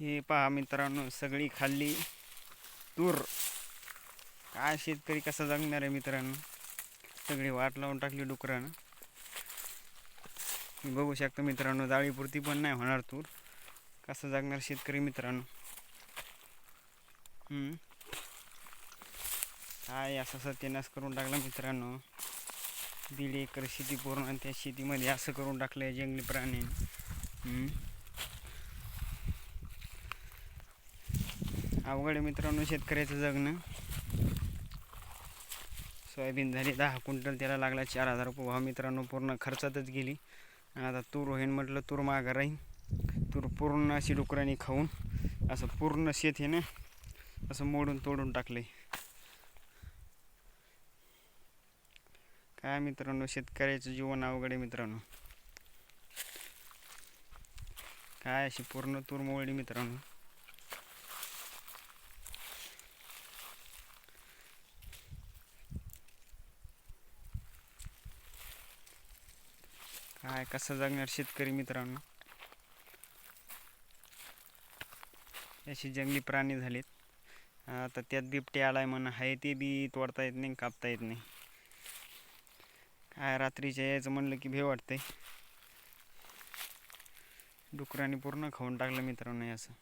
हे पहा मित्रांनो सगळी खाल्ली. तूर. काय शेतकरी कसा जगणार आहे मित्रांनो? सगळी वाट लावून टाकली डुकरानं. मी बघू शकतो मित्रांनो जाळीपुरती पण नाही होणार तूर. कसं जगणार शेतकरी मित्रांनो? काय असा सत्यनाश करून टाकला मित्रांनो? दीड एकर शेती पूर्ण आणि त्या शेतीमध्ये असं करून टाकलं आहे जंगली प्राणी. अवघड आहे मित्रांनो शेतकऱ्याचं जगणं. सोयाबीन झाली दहा क्विंटल त्याला लागला चार हजार रुपये भाव. मित्रांनो पूर्ण खर्चातच गेली. आणि आता तूर होईन म्हटलं तूर मागं राहीन. तूर पूर्ण अशी डुकरांनी खाऊन असं पूर्ण शेत हे ना असं मोडून तोडून टाकले काय मित्रांनो शेतकऱ्याचं जीवन अवघड आहे मित्रांनो. काय अशी पूर्ण तूर मोडली मित्रांनो. काय कसं जगणार शेतकरी मित्रांनो? अशी जंगली प्राणी झालेत. आता त्यात बिबटे आलाय म्हणा आहे ते बी तोडता येत नाही कापता येत नाही. काय रात्रीच्या यायचं म्हणलं की भे वाटतंय. डुकराने पूर्ण खाऊन टाकलं मित्रांनो असं.